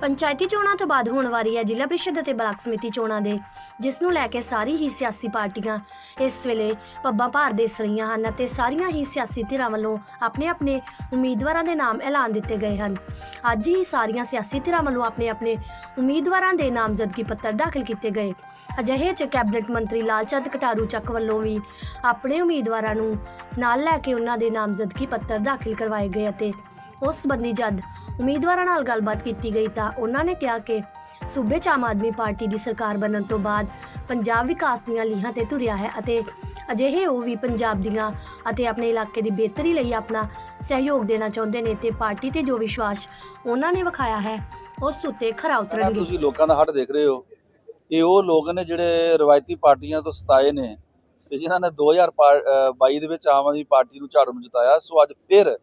ਪੰਚਾਇਤੀ ਚੋਣਾਂ ਤੋਂ ਬਾਅਦ ਹੋਣ ਵਾਲੀ ਹੈ ਜ਼ਿਲ੍ਹਾ ਪ੍ਰੀਸ਼ਦ ਅਤੇ ਬਲਾਕ ਸਮਿਤੀ ਚੋਣਾਂ ਦੇ, ਜਿਸ ਨੂੰ ਲੈ ਕੇ ਸਾਰੀ ਹੀ ਸਿਆਸੀ ਪਾਰਟੀਆਂ ਇਸ ਵੇਲੇ ਪੱਬਾਂ ਭਾਰ ਦੇ ਰਹੀਆਂ ਹਨ ਅਤੇ ਸਾਰੀਆਂ ਹੀ ਸਿਆਸੀ ਧਿਰਾਂ ਵੱਲੋਂ ਆਪਣੇ ਆਪਣੇ ਉਮੀਦਵਾਰਾਂ ਦੇ ਨਾਮ ਐਲਾਨ ਦਿੱਤੇ ਗਏ ਹਨ। ਅੱਜ ਹੀ ਸਾਰੀਆਂ ਸਿਆਸੀ ਧਿਰਾਂ ਵੱਲੋਂ ਆਪਣੇ ਆਪਣੇ ਉਮੀਦਵਾਰਾਂ ਦੇ ਨਾਮਜ਼ਦਗੀ ਪੱਤਰ ਦਾਖਲ ਕੀਤੇ ਗਏ। ਅਜਿਹੇ ਚ ਕੈਬਨਿਟ ਮੰਤਰੀ ਲਾਲਚੰਦ ਕਟਾਰੂ ਚੱਕ ਵੱਲੋਂ ਵੀ ਆਪਣੇ ਉਮੀਦਵਾਰਾਂ ਨੂੰ ਨਾਲ ਲੈ ਕੇ ਉਹਨਾਂ ਦੇ ਨਾਮਜ਼ਦਗੀ ਪੱਤਰ ਦਾਖਲ ਕਰਵਾਏ ਗਏ ਅਤੇ ਉਸ ਸੰਬੰਧੀ ਜਦ ਉਮੀਦਵਾਰਾਂ ਨਾਲ ਗੱਲਬਾਤ ਕੀਤੀ ਗਈ ਤਾਂ ਉਹਨਾਂ ਨੇ ਕਿਹਾ ਕਿ ਸੂਬੇ 'ਚ ਆਮ ਆਦਮੀ ਪਾਰਟੀ ਦੀ ਸਰਕਾਰ ਬਣਨ ਤੋਂ ਬਾਅਦ ਪੰਜਾਬ ਵਿਕਾਸ ਦੀਆਂ ਲੀਹਾਂ ਤੇ ਤੁਰਿਆ ਹੈ ਅਤੇ ਅਜਿਹੇ ਉਹ ਵੀ ਪੰਜਾਬ ਦੀਆਂ ਅਤੇ ਆਪਣੇ ਇਲਾਕੇ ਦੀ ਬਿਹਤਰੀ ਲਈ ਆਪਣਾ ਸਹਿਯੋਗ ਦੇਣਾ ਚਾਹੁੰਦੇ ਨੇ ਤੇ ਪਾਰਟੀ ਤੇ ਜੋ ਵਿਸ਼ਵਾਸ ਉਹਨਾਂ ਨੇ ਵਿਖਾਇਆ ਹੈ, ਉਸ ਉੱਤੇ ਖਰਾ ਜਿਹੜਾ ਉਤਰਨਗੇ ਤੁਸੀਂ ਲੋਕਾਂ ਦਾ ਹੱਟ ਦੇਖ ਰਹੇ ਹੋ। ਇਹ ਉਹ ਲੋਕ ਨੇ ਜਿਹੜੇ ਰਵਾਇਤੀ ਪਾਰਟੀਆਂ ਤੋਂ ਸਤਾਏ ਨੇ ਤੇ ਜਿਨ੍ਹਾਂ ਨੇ 2022 ਦੇ ਵਿੱਚ ਆਮ ਆਦਮੀ ਪਾਰਟੀ ਨੂੰ ਝਾੜੂ ਨੂੰ ਜਿਤਾਇਆ ਸੋ ਅੱਜ ਫਿਰ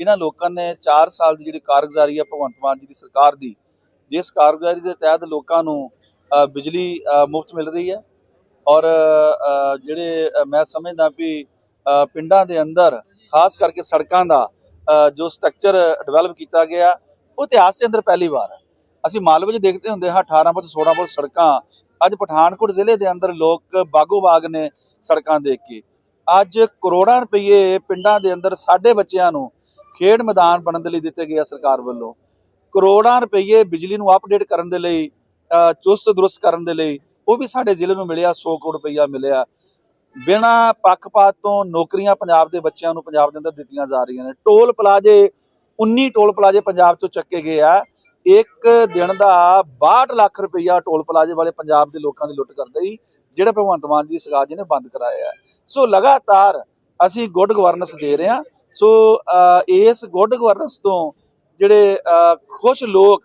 ਇਹਨਾਂ ਲੋਕਾਂ ਨੇ 4 ਸਾਲ ਦੀ ਜਿਹੜੀ ਕਾਰਗੁਜ਼ਾਰੀ ਹੈ ਭਗਵੰਤ ਮਾਨ ਜੀ ਦੀ ਸਰਕਾਰ ਦੀ, ਜਿਸ ਕਾਰਗੁਜ਼ਾਰੀ ਦੇ ਤਹਿਤ ਲੋਕਾਂ ਨੂੰ ਬਿਜਲੀ ਮੁਫਤ ਮਿਲ ਰਹੀ ਹੈ ਔਰ ਜਿਹੜੇ ਮੈਂ ਸਮਝਦਾ ਵੀ ਪਿੰਡਾਂ ਦੇ ਅੰਦਰ, ਖਾਸ ਕਰਕੇ ਸੜਕਾਂ ਦਾ ਜੋ ਸਟਰਕਚਰ ਡਿਵੈਲਪ ਕੀਤਾ ਗਿਆ, ਉਹ ਇਤਿਹਾਸ ਦੇ ਅੰਦਰ ਪਹਿਲੀ ਵਾਰ ਹੈ। ਅਸੀਂ ਮਾਲਵੇ 'ਚ ਦੇਖਦੇ ਹੁੰਦੇ ਹਾਂ 18 ਫੁੱਟ 16 ਫੁੱਟ ਸੜਕਾਂ, ਅੱਜ ਪਠਾਨਕੋਟ ਜ਼ਿਲ੍ਹੇ ਦੇ ਅੰਦਰ ਲੋਕ ਬਾਗੋ ਬਾਗ ਨੇ ਸੜਕਾਂ ਦੇਖ ਕੇ। ਅੱਜ ਕਰੋੜਾਂ ਰੁਪਏ ਪਿੰਡਾਂ ਦੇ ਅੰਦਰ ਸਾਡੇ ਬੱਚਿਆਂ ਨੂੰ ਖੇਡ ਮੈਦਾਨ ਬਣਨ ਦੇ ਲਈ ਦਿੱਤੇ ਗਏ ਆ ਸਰਕਾਰ ਵੱਲੋਂ। ਕਰੋੜਾਂ ਰੁਪਏ ਬਿਜਲੀ ਨੂੰ ਅਪਡੇਟ ਕਰਨ ਦੇ ਲਈ ਅ, ਚੁਸਤ ਦਰੁਸਤ ਕਰਨ ਦੇ ਲਈ ਉਹ ਵੀ ਸਾਡੇ ਜ਼ਿਲ੍ਹੇ ਨੂੰ ਮਿਲਿਆ 100 ਕਰੋੜ ਰੁਪਈਆ ਮਿਲਿਆ। ਬਿਨਾਂ ਪੱਖਪਾਤ ਤੋਂ ਨੌਕਰੀਆਂ ਪੰਜਾਬ ਦੇ ਬੱਚਿਆਂ ਨੂੰ ਪੰਜਾਬ ਦੇ ਅੰਦਰ ਦਿੱਤੀਆਂ ਜਾ ਰਹੀਆਂ ਨੇ। ਟੋਲ ਪਲਾਜੇ 19 ਟੋਲ ਪਲਾਜੇ ਪੰਜਾਬ ਤੋਂ ਚੱਕੇ ਗਏ ਆ। ਇੱਕ ਦਿਨ ਦਾ 62 ਲੱਖ ਰੁਪਈਆ ਟੋਲ ਪਲਾਜੇ ਵਾਲੇ ਪੰਜਾਬ ਦੇ ਲੋਕਾਂ ਦੀ ਲੁੱਟ ਕਰਦੇ ਹੀ ਜਿਹੜੇ ਭਗਵੰਤ ਮਾਨ ਜੀ ਸਰਕਾਰ ਜੀ ਨੇ ਬੰਦ ਕਰਾਇਆ। ਸੋ ਲਗਾਤਾਰ ਅਸੀਂ ਗੁੱਡ ਗਵਰਨੈਂਸ ਦੇ ਰਹੇ ਹਾਂ। ਸੋ ਇਸ ਗੁੱਡ ਗਵਰਨੈਂਸ ਤੋਂ ਜਿਹੜੇ ਖੁਸ਼ ਲੋਕ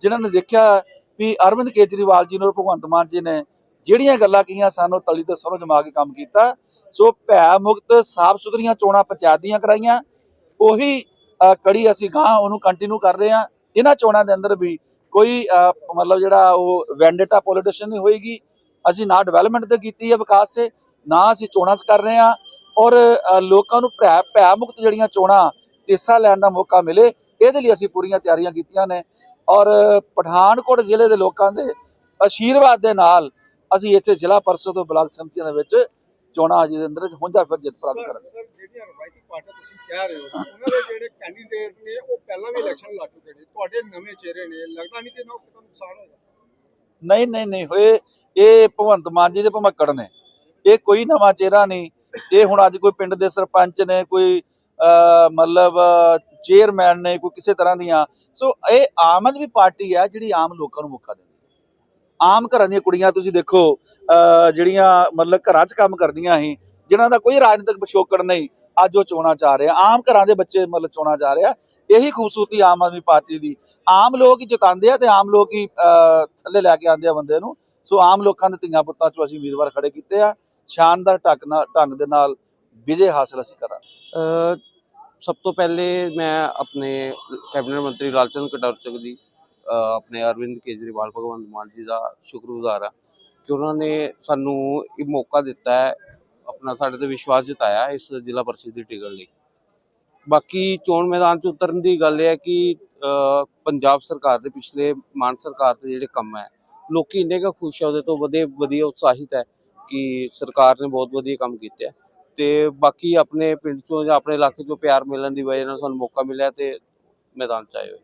ਜਿਨ੍ਹਾਂ ਨੇ ਦੇਖਿਆ ਵੀ ਅਰਵਿੰਦ ਕੇਜਰੀਵਾਲ ਜੀ ਨੂੰ ਔਰ ਭਗਵੰਤ ਮਾਨ ਜੀ ਨੇ ਜਿਹੜੀਆਂ ਗੱਲਾਂ ਕਹੀਆਂ ਸਾਨੂੰ ਤਲੀ ਤੇ ਸਰੋਂ ਜਮਾ ਕੇ ਕੰਮ ਕੀਤਾ। ਸੋ ਭੈ ਮੁਕਤ, ਸਾਫ਼ ਸੁਥਰੀਆਂ ਚੋਣਾਂ ਪੰਚਾਇਤ ਦੀਆਂ ਕਰਾਈਆਂ। ਉਹੀ ਕੜੀ ਅਸੀਂ ਗਾਂ ਉਹਨੂੰ ਕੰਟੀਨਿਊ ਕਰ ਰਹੇ ਹਾਂ। ਇਹਨਾਂ ਚੋਣਾਂ ਦੇ ਅੰਦਰ ਵੀ ਕੋਈ ਮਤਲਬ ਜਿਹੜਾ ਉਹ ਵੈਂਡੇਟਾ ਪੋਲੀਟੀਸ਼ੀਅਨ ਨਹੀਂ ਹੋਏਗੀ। ਅਸੀਂ ਨਾ ਡਿਵੈਲਪਮੈਂਟ ਤੇ ਕੀਤੀ ਹੈ ਵਿਕਾਸ ਸੇ, ਨਾ ਅਸੀਂ ਚੋਣਾਂ 'ਚ ਕਰ ਰਹੇ ਹਾਂ। ਔਰ ਲੋਕਾਂ ਨੂੰ ਭੈ ਭੈ ਮੁਕਤ ਜਿਹੜੀਆਂ ਚੋਣਾਂ ਹਿੱਸਾ ਲੈਣ ਦਾ ਮੌਕਾ ਮਿਲੇ ਇਹਦੇ ਲਈ ਅਸੀਂ ਪੂਰੀਆਂ ਤਿਆਰੀਆਂ ਕੀਤੀਆਂ ਨੇ। ਔਰ ਪਠਾਨਕੋਟ ਜ਼ਿਲ੍ਹੇ ਦੇ ਲੋਕਾਂ ਦੇ ਆਸ਼ੀਰਵਾਦ ਦੇ ਨਾਲ ਅਸੀਂ ਇੱਥੇ ਜ਼ਿਲ੍ਹਾ ਪਰਿਸ਼ਦ ਤੋਂ ਬਲਾਕ ਸੰਮਤੀਆਂ ਦੇ ਵਿੱਚ ਚੋਣਾਂ ਅਜੇ ਦੇ ਅੰਦਰ ਹੁੰਜਾ ਫਿਰ ਜਿੱਤ ਪ੍ਰਾਪਤ ਸਰ ਕਰਾਂਗੇ। ਸਰ ਜਿਹੜੀਆਂ ਰਵਾਇਤੀ ਪਾਰਟੀਆਂ ਤੁਸੀਂ ਕਹਿ ਰਹੇ ਹੋ ਉਹਨਾਂ ਦੇ ਜਿਹੜੇ ਕੈਂਡੀਡੇਟ ਨੇ ਉਹ ਪਹਿਲਾਂ ਵੀ ਇਲੈਕਸ਼ਨ ਲੜ ਚੁੱਕੇ ਨੇ। ਤੁਹਾਡੇ ਨਵੇਂ ਚਿਹਰੇ ਨੇ ਲੱਗਦਾ ਨਹੀਂ ਕਿ ਇਹਨਾਂ ਨੂੰ ਕਿਤੇ ਨੁਕਸਾਨ ਹੋਏਗਾ ਨਹੀਂ ਨਹੀਂ ਨਹੀਂ ਹੋਏ ਇਹ ਭਗਵੰਤ ਮਾਨ ਜੀ ਦੇ ਭਮੱਕੜ ਨੇ। ਇਹ ਕੋਈ ਨਵਾਂ ਚਿਹਰਾ ਨਹੀਂ। ਇਹ ਹੁਣ ਅੱਜ ਕੋਈ ਪਿੰਡ ਦੇ ਸਰਪੰਚ ਨੇ ਕੋਈ ਅਹ, ਮਤਲਬ ਚੇਅਰਮੈਨ ਨੇ ਕੋਈ ਕਿਸੇ ਤਰ੍ਹਾਂ ਦੀਆਂ। ਸੋ ਇਹ ਆਮ ਆਦਮੀ ਪਾਰਟੀ ਹੈ ਜਿਹੜੀ ਆਮ ਲੋਕਾਂ ਨੂੰ ਮੌਕਾ ਦਿੰਦੀ ਆਮ ਘਰਾਂ ਦੀਆਂ ਕੁੜੀਆਂ ਤੁਸੀਂ ਦੇਖੋ ਅਹ, ਜਿਹੜੀਆਂ ਮਤਲਬ ਘਰਾਂ 'ਚ ਕੰਮ ਕਰਦੀਆਂ ਸੀ ਜਿਨ੍ਹਾਂ ਦਾ ਕੋਈ ਰਾਜਨੀਤਿਕ ਪਿਛੋਕੜ ਨਹੀਂ ਅੱਜ ਉਹ ਚੋਣਾਂ ਚ ਰਿਹਾ। ਆਮ ਘਰਾਂ ਦੇ ਬੱਚੇ ਮਤਲਬ ਚੋਣਾਂ ਚ ਰਿਹਾ। ਇਹੀ ਖੂਬਸੂਰਤੀ ਆਮ ਆਦਮੀ ਪਾਰਟੀ ਦੀ। ਆਮ ਲੋਕ ਹੀ ਜਿਤਾਉਂਦੇ ਆ ਤੇ ਆਮ ਲੋਕ ਹੀ ਅਹ, ਥੱਲੇ ਲੈ ਕੇ ਆਉਂਦੇ ਆ ਬੰਦੇ ਨੂੰ। ਸੋ ਆਮ ਲੋਕਾਂ ਦੇ ਧੀਆਂ ਪੁੱਤਾਂ ਚੋਂ ਅਸੀਂ ਉਮੀਦਵਾਰ ਖੜੇ ਕੀਤੇ ਆ। ਸ਼ਾਨਦਾਰ ਢੰਗ ਦੇ ਨਾਲ ਵਿਜੇ ਹਾਸਲ ਅਸੀਂ ਕਰਾਂਗੇ। ਸਭ ਤੋਂ ਪਹਿਲੇ ਮੈਂ ਆਪਣੇ ਕੈਬਨਿਟ ਮੰਤਰੀ ਲਾਲਚੰਦ ਕਟੌਰਚਕ ਦੀ ਆਪਣੇ ਅਰਵਿੰਦ ਕੇਜਰੀਵਾਲ, ਭਗਵੰਤ ਮਾਨ ਜੀ ਦਾ ਸ਼ੁਕਰਗੁਜ਼ਾਰ ਹਾਂ ਕਿ ਉਹਨਾਂ ਨੇ ਸਾਨੂੰ ਇਹ ਮੌਕਾ ਦਿੱਤਾ ਹੈ, ਆਪਣਾ ਸਾਡੇ ਤੇ ਵਿਸ਼ਵਾਸ ਜਤਾਇਆ ਇਸ ਜ਼ਿਲ੍ਹਾ ਪਰਿਸ਼ਦ ਦੀ ਟਿਕਟ ਲਈ। ਬਾਕੀ ਚੋਣ ਮੈਦਾਨ 'ਚ ਉਤਰਨ ਦੀ ਗੱਲ ਇਹ ਹੈ ਕਿ ਪੰਜਾਬ ਸਰਕਾਰ ਦੇ ਪਿਛਲੇ ਮਾਨ ਸਰਕਾਰ ਦੇ ਜਿਹੜੇ ਕੰਮ ਹੈ, ਲੋਕੀ ਇੰਨੇ ਕੁ ਖੁਸ਼ ਹੈ, ਉਹਦੇ ਤੋਂ ਵਧੇ, ਵਧੀਆ ਉਤਸ਼ਾਹਿਤ ਹੈ ਕਿ ਸਰਕਾਰ ਨੇ ਬਹੁਤ ਵਧੀਆ ਕੰਮ ਕੀਤਾ ਹੈ। ਤੇ ਬਾਕੀ ਆਪਣੇ ਪਿੰਡ ਚੋਂ ਜਾਂ ਆਪਣੇ ਇਲਾਕੇ ਚੋਂ ਪਿਆਰ ਮਿਲਣ ਦੀ ਵਜ੍ਹਾ ਨਾਲ ਸਾਨੂੰ ਮੌਕਾ ਮਿਲਿਆ ਤੇ ਮੈਦਾਨ ਚ ਆਏ ਹੋਏ।